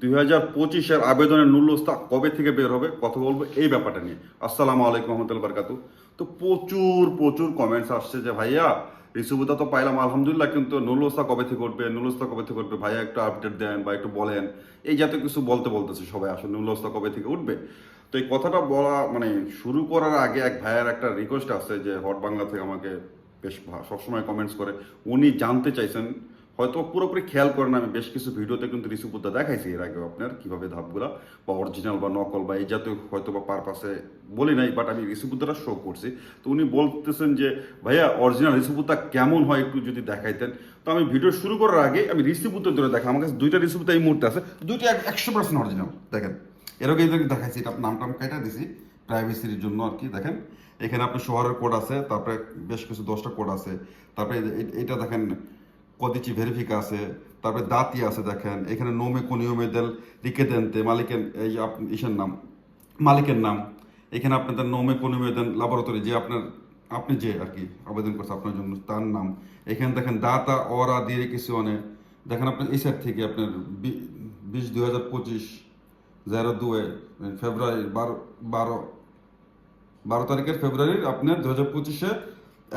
দুই হাজার পঁচিশের আবেদনের নুল্যস্তা কবে থেকে বের হবে? কথা বলব এই ব্যাপারটা নিয়ে। আসসালামু আলাইকুম রহমতুল্লাহ বারকাতু তো প্রচুর প্রচুর কমেন্টস আসছে যে, ভাইয়া রিসুবুতা তো পাইলাম, আলহামদুলিল্লাহ, কিন্তু নুল্যস্তা কবে থেকে উঠবে? নুল্যস্তা কবে থেকে উঠবে? ভাইয়া, একটু আপডেট দেন বা একটু বলেন। এই জাতীয় কিছু বলতে বলতেছে সবাই, আসলে নুল্যস্তা কবে থেকে উঠবে? তো এই কথাটা বলা মানে শুরু করার আগে এক ভাইয়ের একটা রিকোয়েস্ট আছে যে, হট বাংলা থেকে আমাকে বেশ সবসময় কমেন্টস করে। উনি জানতে চাইছেন হয়তো পুরোপুরি খেয়াল করেন আমি, বেশ কিছু ভিডিওতে কিন্তু রিসুপুদ্দা দেখাইছি এর আগে আপনার, কীভাবে ধাপগুলা, বা অরিজিনাল বা নকল, বা এই জাতীয় হয়তো বা পারপাসে বলি নাই বাট আমি রিসুপুদ্দাটা শো করছি। তো উনি বলতেছেন যে, ভাইয়া অরিজিনাল রিসুপুদ্দা কেমন হয় একটু যদি দেখাইতেন? তো আমি ভিডিও শুরু করার আগে আমি রিসিপুদ্দা ধরে দেখা আমার কাছে দুইটা রিসিপুদ্দা এই মুহূর্তে আছে, দুইটা একশো পার্সেন্ট অরিজিনাল দেখেন। এরকম এই দেখাইছি, এটা নাম টাম কেটে দিছি প্রাইভেসির জন্য আর কি, দেখেন। এখানে আপনার শহরের কোড আছে, তারপরে বেশ কিছু দশটা কোড আছে, তারপরে এটা দেখেন কদিচি ভেরিফিকা আছে, তারপরে দাঁতি আছে দেখেন, এখানে নোমে কোনিয়মে দেল, রিকেদেন্তে, মালিকের, এই ইসের নাম, মালিকের নাম, এখানে আপনাদের নোমে কোনিয়মে দেন ল্যাবরেটরি যে আপনার, আপনি যে আর কি আবেদন করছে আপনার জন্য, তার নাম, এখানে দেখেন দাতা ওরা দিয়ে কিছু অনেক দেখেন আপনার সাইড থেকে আপনার বিশ দুই হাজার পঁচিশ জিরো দুয়ে, ফেব্রুয়ারি বারো বারো বারো তারিখের ফেব্রুয়ারির আপনার দু হাজার পঁচিশে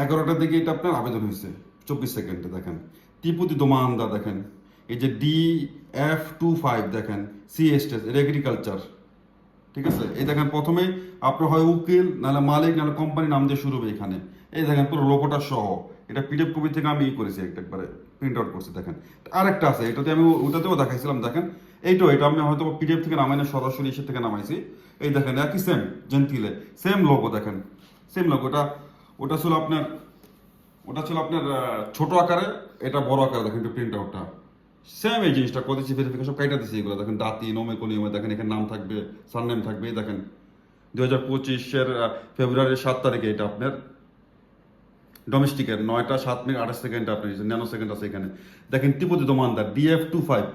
এগারোটার দিকে এটা আপনার আবেদন হয়েছে, চব্বিশ সেকেন্ডে দেখেন। টিপুতি দোমানদা দেখেন। এই যে ডি এফ টু ফাইভ দেখেন সি এসটেস এগ্রিকালচার ঠিক আছে? এই দেখেন প্রথমে আপনার হয় উকিল, নাহলে মালিক, নাহলে কোম্পানি নাম দিয়ে শুরু হবে এখানে। এই দেখেন পুরো লোকোটা সহ। এটা পিডিএফ কপি থেকে আমি ই করেছি একটা একবারে প্রিন্ট আউট করছি, দেখেন। আরেকটা আছে, এটাতে আমি ওটাতেও দেখাইছিলাম, দেখেন। এইটাও, এটা আমি হয়তো পিডিএফ থেকে নামাই না সরাসরি ইসের থেকে নামাইছি। এই দেখেন, একই সেম জেন্টিলে সেম লোগো দেখেন। সেম লোগো ওটা ওটা ছিল আপনার ওটা ছিল আপনার ছোট আকারে এটা বড় আকারে দেখেন প্রিন্ট আউটটা সেম এই জিনিসটা কদিছি ভেরিফিকেশন কাইটা দিছে এগুলো, দেখেন দাঁতি নোমে কোনিয়মে দেখেন এখানে নাম থাকবে সারনেম থাকবে দেখেন। দু হাজার পঁচিশের ফেব্রুয়ারির সাত তারিখে এটা আপনার ডোমেস্টিকের নয়টা, সাত মিনিট, আঠাশ সেকেন্ড আপনি ন্যানো সেকেন্ড আছে এখানে। দেখেন ত্রিপতি দোমানদার ডিএফ টু ফাইভ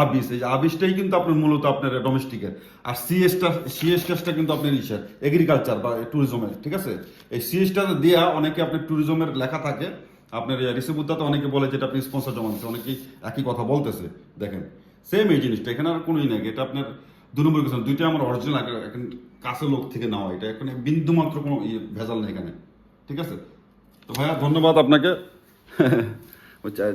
আবিস, এই আবিসটাই কিন্তু আপনার মূলত আপনার ডোমেস্টিকের আর সিএসটা সিএসটা কিন্তু আপনার ইসের এগ্রিকালচার বা ট্যুরিজমের ঠিক আছে? এই সিএসটা দেওয়া অনেকে আপনার ট্যুরিজমের লেখা থাকে। আপনার রিসিভুদ্দাতে অনেকে বলে যেটা আপনি স্পন্সর জমা অনেকেই একই কথা বলতেছে, দেখেন। সেম এই জিনিসটা, এখানে আর কোনোই নেই, এটা আপনার দু নম্বর কিছু দুইটা আমার অরিজিনাল এখন কাছে লোক থেকে নেওয়া, এটা এখানে বিন্দু মাত্র কোনো ইয়ে ভেজাল নেই এখানে, ঠিক আছে? তো ভাইয়া, ধন্যবাদ আপনাকে।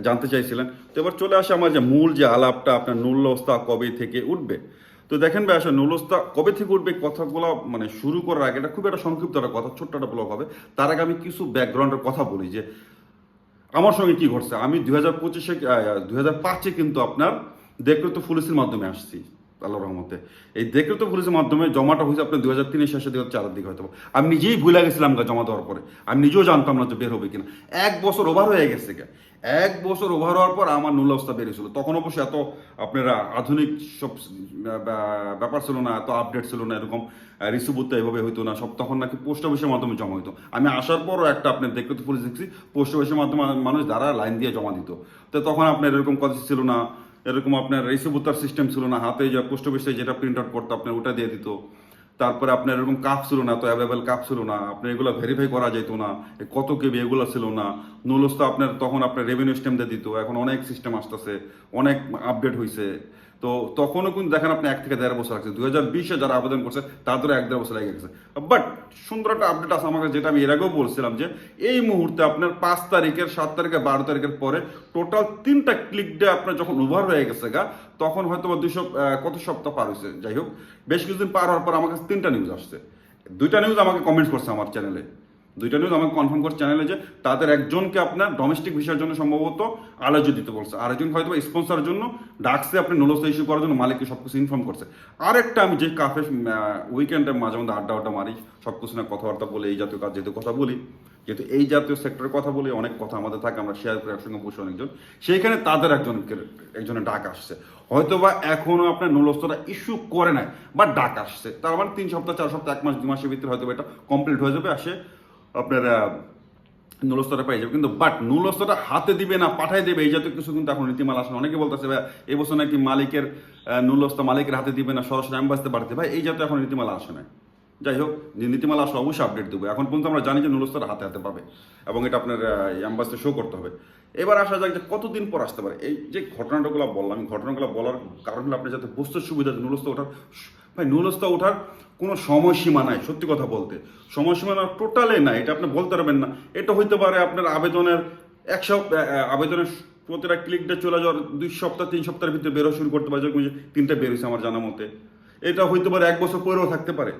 জানতে চাইছিলেন। তো এবার চলে আসে আমার যে মূল যে আলাপটা, আপনার নুল্লস্তা কবে থেকে উঠবে? তো দেখেন ভাই, আসলে নুলস্তা কবে থেকে উঠবে কথাগুলো মানে শুরু করার আগে এটা খুব একটা সংক্ষিপ্ত একটা কথা, ছোট্ট একটা ব্লগ হবে। তার আগে আমি কিছু ব্যাকগ্রাউন্ডের কথা বলি যে, আমার সঙ্গে কি ঘটছে? আমি দু হাজার পঁচিশে দু হাজার পাঁচে কিন্তু আপনার দেখলে তো পুলিশের মাধ্যমে আসছি। আল্লাহ রহমতে। এই দেখৃত পুলিশের মাধ্যমে জমাটা হয়েছে আপনার দু হাজার তিনের শেষে, দুই হাজার চারের দিকে হয়তো। আমি নিজেই ভুলে গেছিলাম গা জমা দেওয়ার পরে। আমি নিজেও জানতাম না যে বের হবে কিনা। এক বছর ওভার হয়ে গেছে গা। এক বছর ওভার হওয়ার পর আমার নুল অবস্থা বেরিয়েছিল তখন অবশ্য এত আপনারা আধুনিক সব ব্যাপার ছিল না, এত আপডেট ছিল না, এরকম রিসিভুত্তা এভাবে হইতো না। সব তখন নাকি পোস্ট অফিসের মাধ্যমে জমা হইতো। আমি আসার পরও একটা আপনার দেখতে তো পুলিশ দেখছি পোস্ট অফিসের মাধ্যমে মানুষ যারা লাইন দিয়ে জমা দিত। তো তখন আপনার এরকম কথা ছিল না। এরকম আপনার রিসিভুত্তার সিস্টেম ছিল না, হাতে যা পোস্ট অফিসে যেটা প্রিন্ট আউট করতো আপনার ওটা দিয়ে দিত। তারপরে আপনার এরকম কাপ ছিল না তো অ্যাভেলেবেল কাপ ছিল না আপনার এগুলো ভেরিফাই করা যেত না কত কেবি এগুলো ছিল না। নুলস্তা আপনার তখন আপনার রেভিনিউ সিস্টেম দিয়ে দিত এখন অনেক সিস্টেম আসতেছে অনেক আপডেট হয়েছে তো তখনও কিন্তু দেখেন আপনি এক থেকে দেড় বছর লাগছে। দুই হাজার বিশে যারা আবেদন করছে তাদেরও এক দেড় বছর লেগে গেছে। বাট সুন্দর একটা আপডেট আছে আমাকে যেটা আমি এর আগেও বলছিলাম যে এই মুহূর্তে আপনার পাঁচ তারিখের সাত তারিখের বারো তারিখের পরে টোটাল তিনটা ক্লিক ডে আপনার যখন ওভার হয়ে গেছে গা তখন হয়তো বা আহ, কত সপ্তাহ পার হয়েছে যাই হোক। বেশ কিছুদিন পার হওয়ার পর আমার কাছে তিনটা নিউজ আসছে। দুইটা নিউজ আমাকে কমেন্ট করছে আমার চ্যানেলে দুইটা নিউজ আমাকে কনফার্ম করছে চ্যানেলে যে তাদের একজনকে আপনার ডোমেস্টিক ভিসার জন্য সম্ভবত আলোচ্য দিতে বলছে। আরেকজন হয়তো স্পন্সরের জন্য ডাকছে আপনি নোলসা ইস্যু করার জন্য মালিককে সব কিছু ইনফর্ম করছে। আরেকটা আমি যে কাফে উইকেন্ডে মাঝে মধ্যে আড্ডা আড্ডা মারি সব কিছু না কথাবার্তা বলে, এই জাতীয় কাজ যেহেতু কথা বলি, যেহেতু এই জাতীয় সেক্টরের কথা বলি, অনেক কথা আমাদের থাকে, আমরা শেয়ার করি একসঙ্গে বসে অনেকজন। সেইখানে তাদের একজনকে, একজনের ডাক আসছে। হয়তো বা এখনও আপনার নুলস্তরা ইস্যু করে নাই বা ডাক আসছে। তার মানে তিন সপ্তাহ, চার সপ্তাহ, এক মাস দু মাসের ভিতরে হয়তো এটা কমপ্লিট হয়ে যাবে, আসে আপনার আহ, নুলস্তরা পেয়ে যাবে। কিন্তু বাট নুলস্তরা হাতে দিবে না পাঠাই দেবে এই জাতীয় কিছু কিন্তু এখন নীতিমালা আসে না। অনেকে বলতেছে ভাই এই বছর নাকি মালিকের নুলস্তা মালিকের হাতে দিবে না সরাসরি অ্যাম্বাসিতে পাঠাতে ভাই এই জাতীয় এখন নীতিমালা আসে না যাই হোক নীতিমালা আসলে অবশ্যই আপডেট দেবো। এখন পর্যন্ত আমরা জানি যে নুলস্তরা হাতে হাতে পাবে এবং এটা আপনার অ্যাম্বাসিতে শো করতে হবে। এবার আসা যাক যে কতদিন পর আসতে পারে। এই যে ঘটনাগুলো বললাম ঘটনাগুলো বলার কারণ হলো আপনি যাতে বুঝতে সুবিধা নুলস্তা ওঠার। ভাই নুলস্তা ওঠার কোনো সময়সীমা নাই, সত্যি কথা বলতে। সময়সীমা না, টোটালে নাই, এটা আপনি বলতে পারবেন না। এটা হইতে পারে আপনার আবেদনের এক সপ্তাহ আবেদনের প্রতিটা ক্লিকটা চলে যাওয়ার দুই সপ্তাহ, তিন সপ্তাহের ভিতরে বেরো শুরু করতে পারে, যেরকম তিনটা বেরোছে আমার জানা মতে। এটা হইতে পারে এক বছর পরেও থাকতে পারে।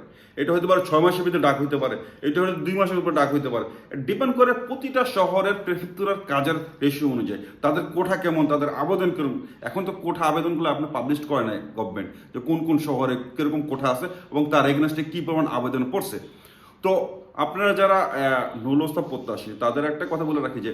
এটা হইতে পারে ছয় মাসের ভিতরে ডাক হইতে পারে। এটা হয়তো দুই মাসের উপর ডাক হইতে পারে। ডিপেন্ড করে প্রতিটা শহরের প্রেফেক্টুরার কাজের রেশিও অনুযায়ী। তাদের কোঠা কেমন, তাদের আবেদন কেরকম? এখন তো কোঠা আবেদনগুলো আপনি পাবলিশ করে নাই গভর্নমেন্ট যে কোন কোন শহরে কীরকম কোঠা আছে এবং তার এগেনস্টে কী পরিমাণ আবেদন পড়ছে। তো আপনারা যারা নুলস্তা প্রত্যাশী, তাদের একটা কথা বলে রাখি যে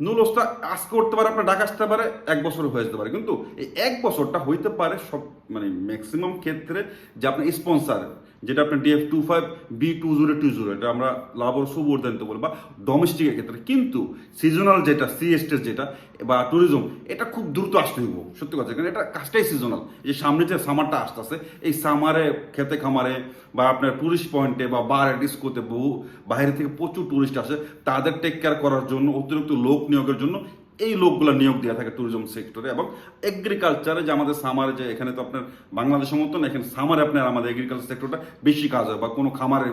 নুলস্তা আজকে করতে পারে, আপনার ডাকা আসতে পারে, এক বছর হয়ে যেতে পারে। কিন্তু এই এক বছরটা হইতে পারে সব মানে ম্যাক্সিমাম ক্ষেত্রে যে আপনার স্পন্সার যেটা আপনার DF two five B two zero two zero এটা আমরা লাভর সুবর্ধানিত বলি, বা ডোমেস্টিকের ক্ষেত্রে। কিন্তু সিজনাল যেটা সি এস্টেট যেটা, বা ট্যুরিজম এটা খুব দ্রুত আসতে হইব, সত্যি কথা। কারণ এটা কাজটাই সিজনাল যে সামনে যে সামারটা আসতেছে, এই সামারে খেতে খামারে, বা আপনার টুরিস্ট পয়েন্টে বা বারে ডিস্কোতে বহু বাইরে থেকে প্রচুর টুরিস্ট আসে, তাদের টেক কেয়ার করার জন্য, অতিরিক্ত লোক নিয়োগের জন্য এই লোকগুলো নিয়োগ দেওয়া থাকে ট্যুরিজম সেক্টরে এবং এগ্রিকালচারে যে আমাদের সামারে যে এখানে তো আপনার বাংলাদেশের মতো না, এখানে সামারে আপনার আমাদের এগ্রিকালচার সেক্টরটা বেশি কাজ হয় বা কোনো খামারে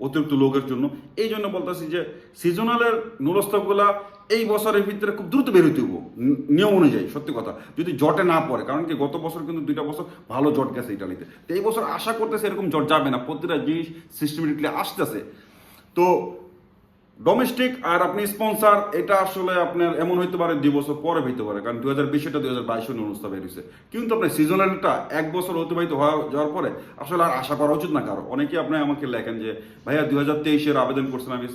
অতিরিক্ত লোকের জন্য। এই জন্য বলতেছি যে সিজনালের নুরস্তকগুলা এই বছরের ভিতরে খুব দ্রুত বেরোতে হব নিয়ম অনুযায়ী, সত্যি কথা। যদি জটে না পড়ে, কারণ কি গত বছর কিন্তু দুইটা বছর ভালো জট গেছে ইটালিতে। তো এই বছর আশা করতেছে এরকম জট যাবে না, প্রতিটা জিনিস সিস্টেমেটিকলি আসতেছে। তো ডোমেস্টিক আর আপনি স্পন্সার এটা আসলে আপনার এমন হইতে পারে দুই বছর পরে হইতে পারে, কারণ দুই হাজার বিশেটা দুই হাজার বাইশে অনুষ্ঠান বেরিয়েছে কিন্তু আপনার সিজনালটা এক বছর অতিবাহিত হওয়া যাওয়ার পরে আসলে আর আশা করা উচিত না কারও। অনেকেই আপনি আমাকে লেখেন যে, ভাইয়া, দুই হাজার তেইশের আবেদন করছেন আমি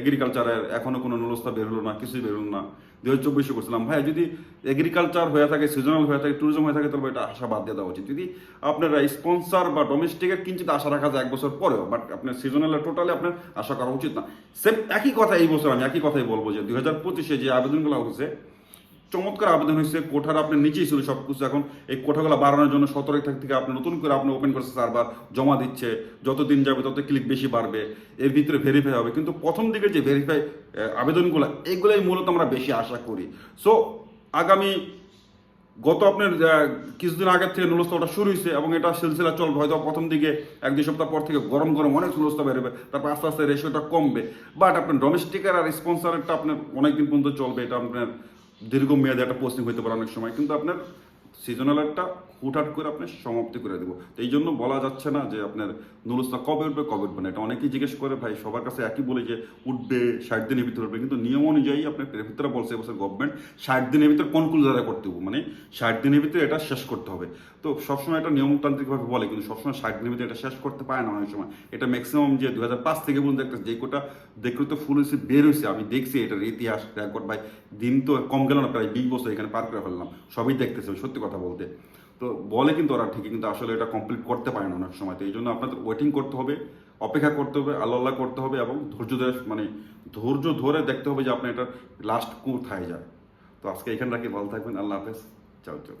এগ্রিকালচারের এখনও কোনো নুরস্তা বের হলো না, কিছুই বের হলো না। দুই হাজার চব্বিশে করছিলাম। ভাই যদি এগ্রিকালচার হয়ে থাকে সিজনাল হয়ে থাকে ট্যুরিজম হয়ে থাকে, তাহলে এটা আশা বাদ দিয়ে দেওয়া উচিত। যদি আপনারা স্পন্সার বা ডোমেস্টিকের কিঞ্চিত আশা রাখা যায় এক বছর পরেও বাট আপনার সিজনাল টোটালি আপনার আশা করা উচিত না। সেম একই কথা এই বছর আমি একই কথাই বলব যে দুই হাজার পঁচিশে যে আবেদনগুলো হয়েছে চমৎকার আবেদন হয়েছে, কোঠার আপনি নিচেই ছিল সব কিছু এখন, এই কোঠাগুলো বাড়ানোর জন্য সতেরো তারিখ থেকে আপনি নতুন করে আপনি ওপেন করছে সার্ভার জমা দিচ্ছে, যত দিন যাবে তত ক্লিক বেশি বাড়বে, এর ভিতরে ভেরিফাই হবে। কিন্তু প্রথম দিকে যে ভেরিফাই আবেদনগুলো, এগুলোই মূলত আমরা বেশি আশা করি। সো আগামী, গত আপনার কিছুদিন আগের থেকে নুলস্তা ওটা শুরু হয়েছে এবং এটা সিলসিলা চলবে। হয়তো প্রথম দিকে এক দুই সপ্তাহ পর থেকে গরম গরম অনেক নুলস্তা বেরোবে, তারপর আস্তে আস্তে রেশিওটা কমবে। বাট আপনার ডোমেস্টিকের আর স্পন্সারেরটা আপনার অনেকদিন পর্যন্ত চলবে, এটা আপনার দীর্ঘমেয়াদী একটা পোস্টিং হইতে পারে অনেক সময়। কিন্তু আপনার সিজনালেরটা হুটহাট করে আপনি সমাপ্তি করে দেবো। তো এই জন্য বলা যাচ্ছে না যে আপনার নুলস্তা কবে উঠবে কবে উঠবে না। এটা অনেকেই জিজ্ঞেস করে, ভাই সবার কাছে একই বলে যে উঠবে, ষাট দিনের ভিতরে উঠবে। কিন্তু নিয়ম অনুযায়ী আপনার ভিতরে বলছে এবছর গভর্নমেন্ট ষাট দিনের ভিতরে কোন জায়গা করতে হবে? মানে ষাট দিনের ভিতরে এটা শেষ করতে হবে। তো সবসময় এটা নিয়মতান্ত্রিকভাবে বলে, কিন্তু সবসময় ষাট দিনের ভিতরে এটা শেষ করতে পারে না অনেক সময়। এটা ম্যাক্সিমাম যে দু হাজার পাঁচ থেকে পর্যন্ত একটা যে কোটা দেখলে তো ফুল হয়েছে বের হয়েছে আমি দেখছি এটার ইতিহাস রেকর্ড ভাই দিন তো কম গেল না, প্রায় বিশ বছর এখানে পার করে ফেললাম। সবই দেখতেছে সত্যি কথা বলতে। তো বলে কিন্তু ওরা ঠিকই, কিন্তু আসলে এটা কমপ্লিট করতে পারে না অনেক সময়। তো এই জন্য আপনাদের ওয়েটিং করতে হবে, অপেক্ষা করতে হবে, আল্লাহ করতে হবে এবং ধৈর্য ধরে মানে ধৈর্য ধরে দেখতে হবে যে আপনি এটা লাস্ট কোথায় যান তো আজকে এখানে রাখি, ভালো থাকবেন, আল্লাহ হাফেজ, চাও চাও।